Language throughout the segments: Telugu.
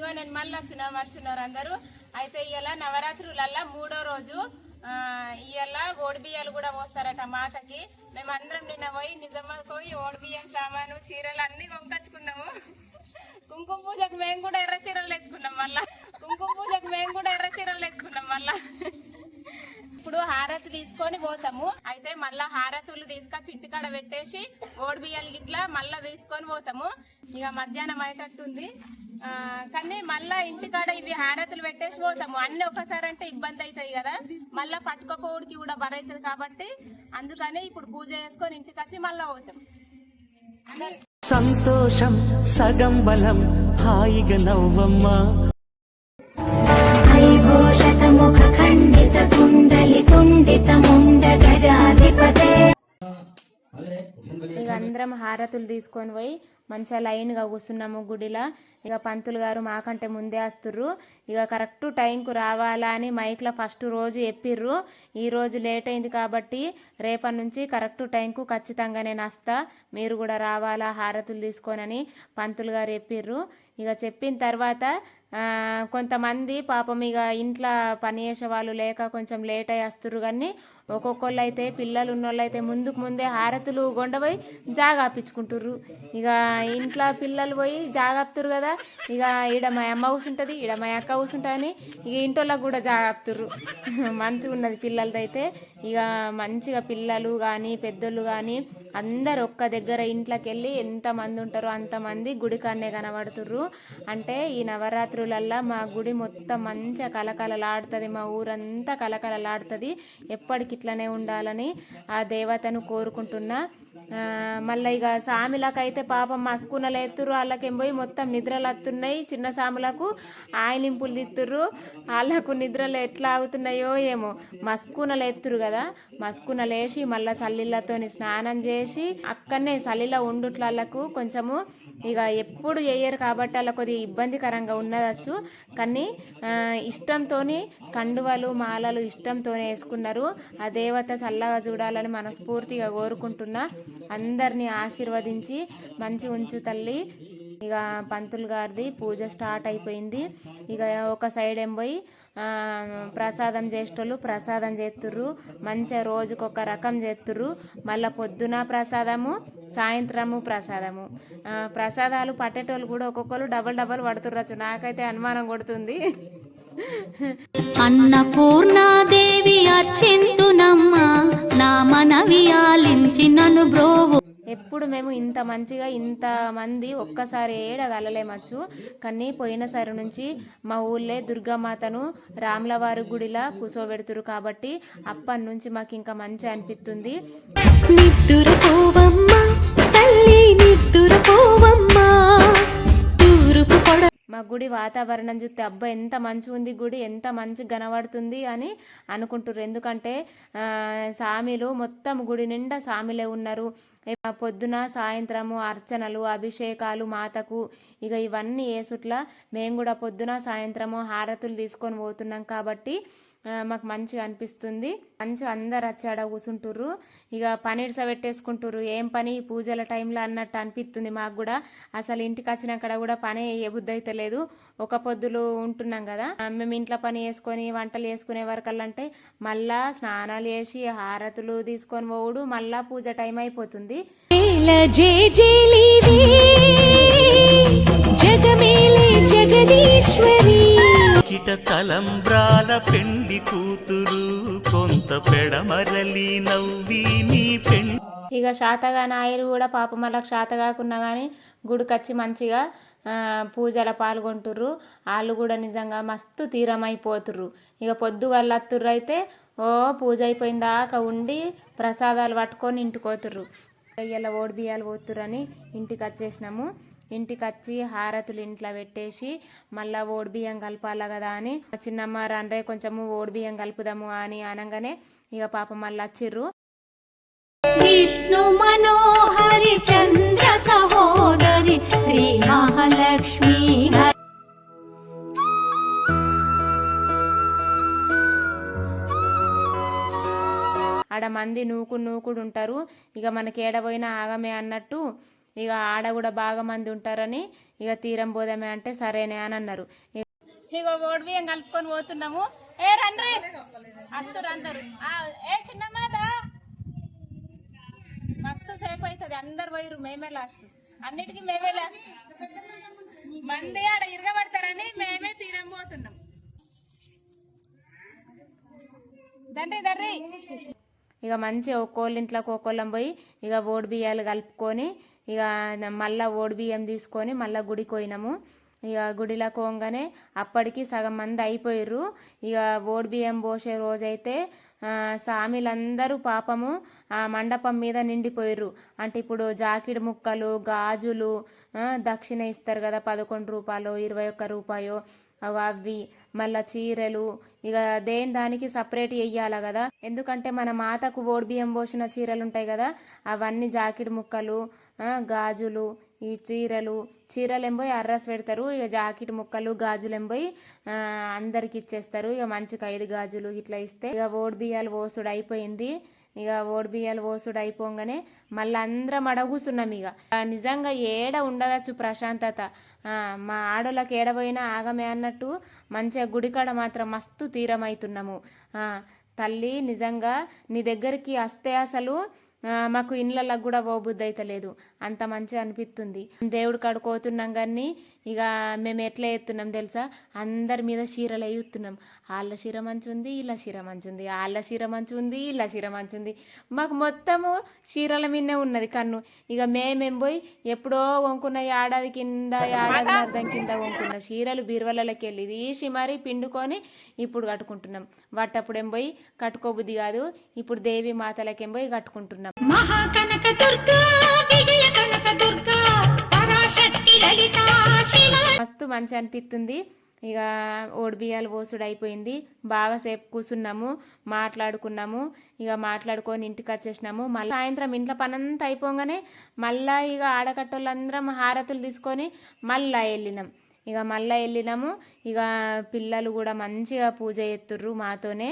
ఇగో నేను మళ్ళీ వచ్చిన వచ్చినారు అందరూ అయితే ఇవాళ నవరాత్రులల్లా మూడో రోజు ఇవాళ ఓడిబియ్యాలు కూడా పోస్తారట మాతకి మేమందరం నిన్న పోయి నిజమా పోయి ఓడిబియ్యం సామాను చీరలు అన్ని కొనుకొచ్చుకున్నాము. కుంకుమ పూజకు మేము కూడా ఎర్ర చీరలు వేసుకున్నాం మళ్ళా. కుంకుమ పూజకు మేము కూడా ఎర్ర చీరలు వేసుకున్నాం మళ్ళా. ఇప్పుడు హారతి తీసుకొని పోతాము. అయితే మళ్ళా హారతులు తీసుకొచ్చి ఇంటికాడ పెట్టేసి ఓడిబియ్యాలు ఇట్లా మళ్ళా తీసుకొని పోతాము. ఇక మధ్యాహ్నం అయ్యేటట్టుంది. కానీ మళ్ళా ఇంటికాడ ఇవి హారతులు పెట్టేసి పోతాము. అన్ని ఒకసారి అంటే ఇబ్బంది అవుతుంది కదా. మళ్ళా పట్టుకోపోడికి కూడా బరైతుంది కాబట్టి అందుకని ఇప్పుడు పూజ చేసుకొని ఇంటికి వచ్చి మళ్ళా పోతాం. సంతోషం సగం బలం హాయిగా నవ్వమ్మా. ఐఘోషతముఖ ఖండిత కుండలి తుండిత ముండ అందరం హారతులు తీసుకొని పోయి మంచిగా లైన్గా కూర్చున్నాము గుడిలో. ఇక పంతులు గారు మాకంటే ముందే వస్తుర్రు. ఇక కరెక్ట్ టైంకు రావాలా అని మైక్లో ఫస్ట్ రోజు చెప్పిర్రు. ఈ రోజు లేట్ అయింది కాబట్టి రేపటి నుంచి కరెక్ట్ టైంకు ఖచ్చితంగా నేను వస్తా మీరు కూడా రావాలా హారతులు తీసుకోనని పంతులు గారు చెప్పిర్రు. ఇక చెప్పిన తర్వాత కొంతమంది పాపం ఇక ఇంట్లో పని చేసే వాళ్ళు లేక కొంచెం లేట్ అయ్యి వస్తుర్రు కానీ ఒక్కొక్కళ్ళు అయితే పిల్లలు ఉన్నోళ్ళు అయితే ముందుకు ముందే హారతులు గొండపోయి జాగాపించుకుంటుర్రు ఇక ఇంట్లో పిల్లలు పోయి జాగాపుతురు కదా ఇక ఈడ మా అమ్మ కూర్చుంటుంది ఈడ మా అక్క కూర్చుంటుందని ఇక ఇంటోళ్ళకి కూడా జాగాపుతుర్రు మంచిగా ఉన్నది పిల్లలదైతే. ఇక మంచిగా పిల్లలు కానీ పెద్దోళ్ళు కానీ అందరు ఒక్క దగ్గర ఇంట్లోకి వెళ్ళి ఎంతమంది ఉంటారో అంతమంది గుడి కన్నే కనబడుతుర్రు. అంటే ఈ నవరాత్రులల్లా మా గుడి మొత్తం మంచిగా కలకలలాడుతుంది మా ఊరంతా కలకలలాడుతుంది ఎప్పటికిట్లనే ఉండాలని ఆ దేవతను కోరుకుంటున్నా. మళ్ళీ ఇక సామిలకైతే పాపం మసుకునలు ఎత్తురు వాళ్ళకేం పోయి మొత్తం నిద్రలు వస్తున్నాయి చిన్న సాములకు ఆయిలింపులు తిత్తురు వాళ్ళకు నిద్రలు ఎట్లా అవుతున్నాయో ఏమో. మస్కునలు ఎత్తురు కదా. మస్కునలు వేసి మళ్ళీ చల్లిళ్ళతోని స్నానం చేసి అక్కడనే చల్లిలో ఉండుట్లకు కొంచెము ఇక ఎప్పుడు చేయరు కాబట్టి అలా కొద్దిగా ఇబ్బందికరంగా ఉండవచ్చు కానీ ఇష్టంతో కండువలు మాలలు ఇష్టంతోనే వేసుకున్నారు. ఆ దేవత చల్లగా చూడాలని మనస్ఫూర్తిగా కోరుకుంటున్నా. అందరినీ ఆశీర్వదించి మంచి ఉంచు తల్లి. ఇక పంతులు గారిది పూజ స్టార్ట్ అయిపోయింది. ఇక ఒక సైడ్ ఏం పోయి ప్రసాదం చేసేటోళ్ళు ప్రసాదం చేస్తుర్రు మంచిగా రోజుకొక రకం చేస్తుర్రు మళ్ళీ పొద్దున ప్రసాదము సాయంత్రము ప్రసాదము. ప్రసాదాలు పట్టేటోళ్ళు కూడా ఒక్కొక్కరు డబల్ డబల్ పడుతుర్రచ్చు నాకైతే అనుమానం కొడుతుంది. అన్నపూర్ణాదేవి అర్చింతునమ్మ నా మనవి ఆలించి నన్ను బ్రోవు ఎప్పుడు మేము ఇంత మంచిగా ఇంత మంది ఒక్కసారి ఏడగలలేమచ్చు. కానీ పోయినసారి నుంచి మా ఊళ్ళే దుర్గామాతను రాములవారి గుడిలా కూసోబెడుతురు కాబట్టి అప్పటి నుంచి మాకు ఇంకా మంచి అనిపిస్తుంది మా గుడి వాతావరణం చూస్తే అబ్బా ఎంత మంచిగా ఉంది గుడి ఎంత మంచి కనబడుతుంది అని అనుకుంటారు ఎందుకంటే సామిలు మొత్తం గుడి నిండా సామిలే ఉన్నారు. పొద్దున సాయంత్రము అర్చనలు అభిషేకాలు మాతకు ఇక ఇవన్నీ వేసుట్లా మేము కూడా పొద్దున సాయంత్రము హారతులు తీసుకొని పోతున్నాం కాబట్టి మాకు మంచిగా అనిపిస్తుంది. మంచిగా అందరు వచ్చి ఆడ ఇక పని పెట్టేసుకుంటుర్రు. ఏం పని? పూజల టైంలో అన్నట్టు అనిపిస్తుంది మాకు కూడా. అసలు ఇంటికి వచ్చినాక కూడా పని ఏ బుద్ధి అయితే లేదు. ఒక పొద్దులు ఉంటున్నాం కదా. మేము ఇంట్లో పని చేసుకొని వంటలు చేసుకునే వరకల్లంటే మళ్ళా స్నానాలు చేసి హారతులు తీసుకొని పోవుడు. మళ్ళా పూజ టైం అయిపోతుంది. జగమేలే జగదీశ్వరి. కిట తలంబ్రాల పెండి కూతురు కొంత పెడమరలి నవ్వి నీ పెండి. ఇక శాతగా నాయరు కూడా పాప మళ్ళీ శాత కాకున్నా కానీ గుడికొచ్చి మంచిగా ఆ, పూజల పాల్గొంటుర్రు. వాళ్ళు కూడా నిజంగా మస్తు తీరమైపోతుర్రు. ఇక పొద్దుగల అత్తుర్రు అయితే ఓ పూజ అయిపోయిన దాకా ఉండి ప్రసాదాలు పట్టుకొని ఇంటికి పోతుర్రు. ఇలా ఓడి బియ్యాలు పోతుర్రని ఇంటికి వచ్చేసినాము. ఇంటికి వచ్చి హారతులు ఇంట్లో పెట్టేసి మళ్ళా ఓడి బియ్యం కలపాల కదా అని. చిన్నమ్మ రండ్రే కొంచెము ఓడి బియ్యం కలుపుదాము అని అనగానే ఇక పాప మళ్ళీ వచ్చిర్రు. విష్ణు మనోహరి చంద్ర సహోదరి శ్రీ మహాలక్ష్మి ఆడ మంది నూకుడు నూకుడు ఉంటారు ఇక మనకి ఏడపోయినా ఆగమే అన్నట్టు ఇక ఆడ కూడా బాగా మంది ఉంటారని ఇక తీరం పోదామే అంటే సరేనే అని అన్నారు. ఇక ఓడి బియ్యం కలుపుకొని పోతున్నాము. ఏ రండి. అందరు. ఆ, ఏ చిన్నమ్మాదా మస్తు సేపు అవుతుంది అందరు పోయిరు మేమే లాస్ట్ అన్నిటికీ మేమే లాస్ట్ మంది ఆడ ఇరగబడతారని మేమే తీరం పోతున్నాం. దండ్రి ఇక మంచిగా ఒక్కోళ్ళ ఇంట్లోకి ఒక్కోళ్ళం పోయి ఇక ఓడి బియ్యాలు కలుపుకొని ఇక మళ్ళా ఓడి బియ్యం తీసుకొని మళ్ళీ గుడికి పోయినాము ఇక గుడిలో పోగానే అప్పటికి సగం మంది అయిపోయారు ఇక ఓడి బియ్యం పోసే రోజైతే ఆ, సామిలందరూ పాపము ఆ మండపం మీద నిండిపోయారు అంటే ఇప్పుడు జాకిడ్ ముక్కలు గాజులు దక్షిణ ఇస్తారు కదా పదకొండు రూపాయలు ఇరవై ఒక్క రూపాయో అవి అవి మళ్ళా చీరలు. ఇక దేని దానికి సపరేట్ వెయ్యాలి కదా. ఎందుకంటే మన మాతకు ఓడి బియ్యం పోసిన చీరలు ఉంటాయి కదా అవన్నీ జాకెట్ ముక్కలు గాజులు ఈ చీరలు చీరలు అర్రస్ పెడతారు. ఇక జాకెట్ ముక్కలు గాజులు అందరికి ఇచ్చేస్తారు. ఇక మంచికి ఐదు గాజులు ఇట్లా ఇస్తే ఇక ఓడి బియ్యాలు పోసుడు అయిపోయింది. ఇక ఓడి బియ్యాలు పోసుడు అయిపోగానే మళ్ళీ అందరం అడ ఇక. నిజంగా ఏడ ఉండదచ్చు ప్రశాంతత. మా ఆడోళ్ళకి ఏడబోయినా ఆగమే అన్నట్టు మంచిగా గుడికాడ మాత్రం మస్తు తీరం అవుతున్నాము తల్లి నిజంగా నీ దగ్గరికి వస్తే అసలు మాకు ఇండ్లలో కూడా పోబుద్ధి అయితే లేదు అంత మంచిగా అనిపిస్తుంది దేవుడి కాడికి పోతున్నాం కానీ ఇక మేము ఎట్లా ఎత్తున్నాం తెలుసా? అందరి మీద చీరలు ఎత్తున్నాం వాళ్ళ చీర మంచి ఉంది వీళ్ళ చీర మంచి ఉంది. వాళ్ళ చీర మంచి ఉంది ఇలా చీర మంచి ఉంది. మాకు మొత్తము చీరల మీదనే ఉన్నది కన్ను. ఇక మేమేం పోయి ఎప్పుడో వంకున్న ఏడాది కింద ఏడాది అర్థం కింద వంకున్న చీరలు బీరువలలోకి వెళ్ళి తీసి మరీ పిండుకొని ఇప్పుడు కట్టుకుంటున్నాం. వాటప్పుడేం పోయి కట్టుకోబుద్ధి కాదు. ఇప్పుడు దేవి మాతలకేం పోయి కట్టుకుంటున్నాం. మహాకనక దుర్గా విజయ కనక దుర్గా మంచి అనిపిస్తుంది ఇక ఓడిబియ్యాలు పోసుడు అయిపోయింది బాగా సేపు కూర్చున్నాము మాట్లాడుకున్నాము. ఇక మాట్లాడుకొని ఇంటికి వచ్చేసినాము మళ్ళీ సాయంత్రం ఇంట్లో పనంతా అయిపోగానే మళ్ళీ ఇక ఆడకట్టోళ్ళందరం హారతులు తీసుకొని మళ్ళీ వెళ్ళినాం ఇక మళ్ళీ వెళ్ళినాము ఇక పిల్లలు కూడా మంచిగా పూజ చేస్తుర్రు మాతోనే.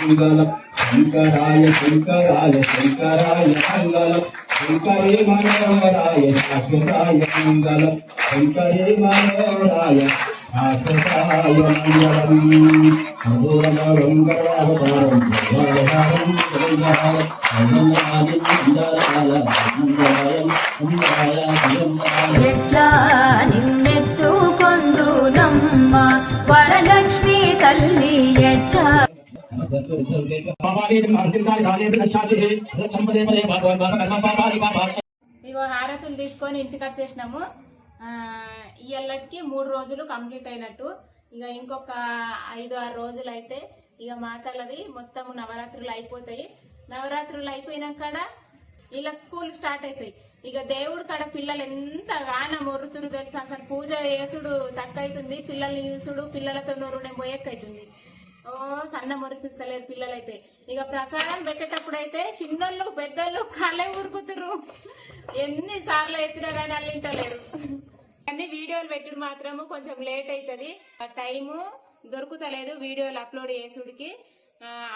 మంగళం శంకరాయ శంకరాయ శంకరాయ మంగళం శంకరే మనోహరాయ శాశ్వతాయ మంగళం శంకరే మనోహరాయ శాశ్వతాయ మంగళం మధురమంగళావతారం మంగళారం మంగళారం మంగళాది మంగళాయ మంగళాయ ఇగో హారతులు తీసుకొని ఇంటికి వచ్చేసినాము. ఆ, ఈ మూడు రోజులు కంప్లీట్ అయినట్టు. ఇక ఇంకొక ఐదు ఆరు రోజులు అయితే ఇక మాతలది మొత్తం నవరాత్రులు అయిపోతాయి. నవరాత్రులు అయిపోయినాక ఇలా స్కూల్ స్టార్ట్ అవుతాయి ఇక దేవుడు కాడ పిల్లలు ఎంత గాన మొరుతురు తెలుసు? అసలు పూజ చేసుడు తక్కువ అవుతుంది పిల్లల్ని చూసుడు పిల్లలతో నోరుడే పోయేక్కైతుంది ఓ సన్న మురిపిస్తలేరు పిల్లలైతే. ఇక ప్రసాదం పెట్టేటప్పుడు అయితే చిన్నోళ్ళు పెద్దోళ్ళు కళ్ళే ఊరుకుతురు ఎన్ని సార్లు ఎత్తినా కానీ అల్లింటలేరు. కానీ వీడియోలు పెట్టుడు మాత్రము కొంచెం లేట్ అవుతుంది ఆ టైము దొరుకుతలేదు వీడియోలు అప్లోడ్ చేసుడికి.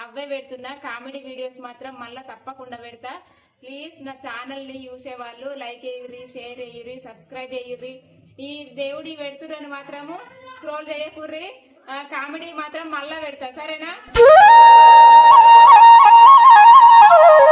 అవే పెడుతున్నా. కామెడీ వీడియోస్ మాత్రం మళ్ళీ తప్పకుండా పెడతా. ప్లీజ్ నా ఛానల్ని చూసేవాళ్ళు చూసే వాళ్ళు లైక్ చేయుర్రి షేర్ చేయుర్రి సబ్స్క్రైబ్ చేయుర్రి. ఈ దేవుడి పెడుతురని మాత్రము స్క్రోల్ చేయకుర్రి. కామెడీ మాత్రం మళ్ళా పెడతా సరేనా?